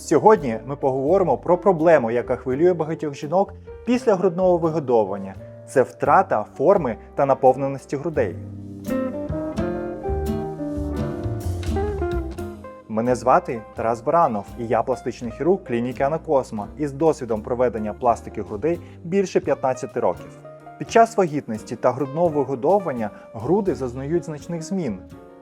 Сьогодні ми поговоримо про проблему, яка хвилює багатьох жінок після грудного вигодовування. Це втрата форми та наповненості грудей. Мене звати Тарас Баранов, і я пластичний хірург клініки Анакосма із досвідом проведення пластики грудей більше 15 років. Під час вагітності та грудного вигодовування груди зазнають значних змін.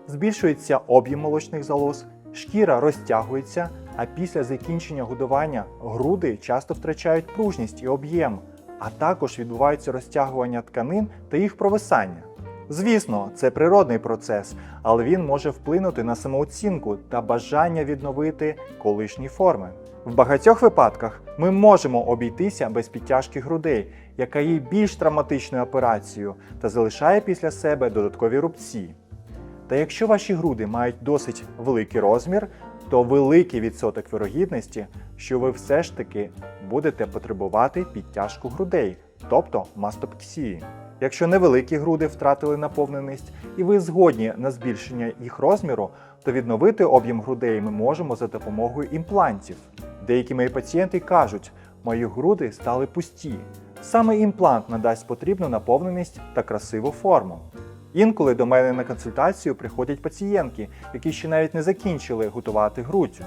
Збільшується об'єм молочних залоз, шкіра розтягується, а після закінчення годування груди часто втрачають пружність і об'єм, а також відбувається розтягування тканин та їх провисання. Звісно, це природний процес, але він може вплинути на самооцінку та бажання відновити колишні форми. В багатьох випадках ми можемо обійтися без підтяжки грудей, яка є більш травматичною операцією та залишає після себе додаткові рубці. Та якщо ваші груди мають досить великий розмір, то великий відсоток вирогідності, що ви все ж таки будете потребувати підтяжку грудей, тобто мастопксії. Якщо невеликі груди втратили наповненість і ви згодні на збільшення їх розміру, то відновити об'єм грудей ми можемо за допомогою імплантів. Деякі мої пацієнти кажуть, мої груди стали пусті. Саме імплант надасть потрібну наповненість та красиву форму. Інколи до мене на консультацію приходять пацієнтки, які ще навіть не закінчили готувати груддю,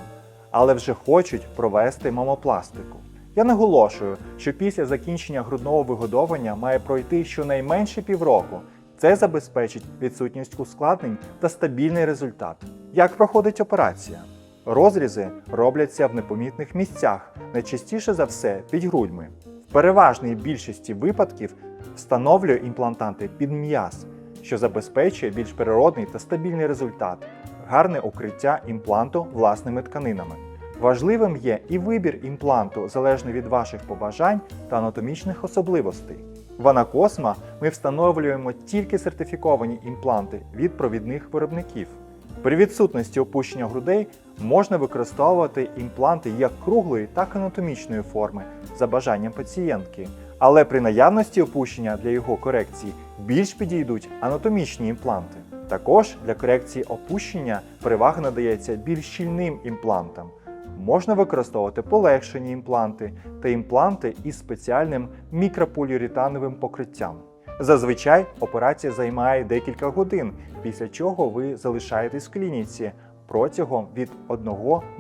але вже хочуть провести мамопластику. Я наголошую, що після закінчення грудного вигодовування має пройти щонайменше півроку. Це забезпечить відсутність ускладнень та стабільний результат. Як проходить операція? Розрізи робляться в непомітних місцях, найчастіше за все під грудьми. В переважній більшості випадків встановлюю імплантанти під м'яз, що забезпечує більш природний та стабільний результат, гарне укриття імпланту власними тканинами. Важливим є і вибір імпланту залежно від ваших побажань та анатомічних особливостей. В Анакосма ми встановлюємо тільки сертифіковані імпланти від провідних виробників. При відсутності опущення грудей можна використовувати імпланти як круглої, так і анатомічної форми за бажанням пацієнтки. Але при наявності опущення для його корекції більш підійдуть анатомічні імпланти. Також для корекції опущення перевага надається більш щільним імплантам. Можна використовувати полегшені імпланти та імпланти із спеціальним мікрополіуретановим покриттям. Зазвичай операція займає декілька годин, після чого ви залишаєтесь в клініці протягом від 1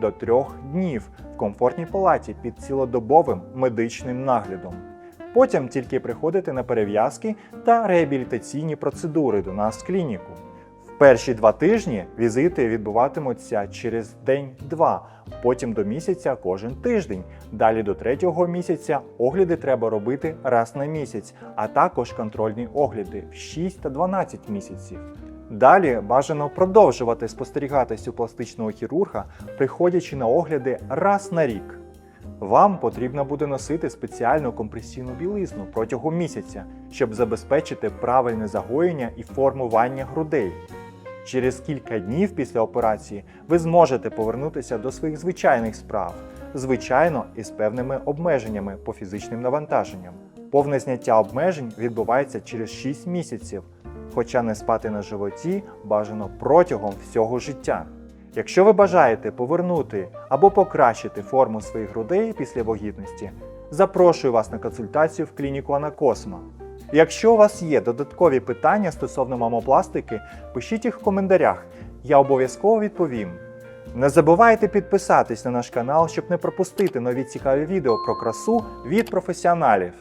до 3 днів в комфортній палаті під цілодобовим медичним наглядом. Потім тільки приходите на перев'язки та реабілітаційні процедури до нас в клініку. В перші два тижні візити відбуватимуться через день-два, потім до місяця кожен тиждень. Далі до третього місяця огляди треба робити раз на місяць, а також контрольні огляди в 6 та 12 місяців. Далі бажано продовжувати спостерігатись у пластичного хірурга, приходячи на огляди раз на рік. Вам потрібно буде носити спеціальну компресійну білизну протягом місяця, щоб забезпечити правильне загоєння і формування грудей. Через кілька днів після операції ви зможете повернутися до своїх звичайних справ, звичайно, із певними обмеженнями по фізичним навантаженням. Повне зняття обмежень відбувається через 6 місяців, хоча не спати на животі бажано протягом всього життя. Якщо ви бажаєте повернути або покращити форму своїх грудей після вагітності, запрошую вас на консультацію в клініку Анакосма. Якщо у вас є додаткові питання стосовно мамопластики, пишіть їх в коментарях, я обов'язково відповім. Не забувайте підписатись на наш канал, щоб не пропустити нові цікаві відео про красу від професіоналів.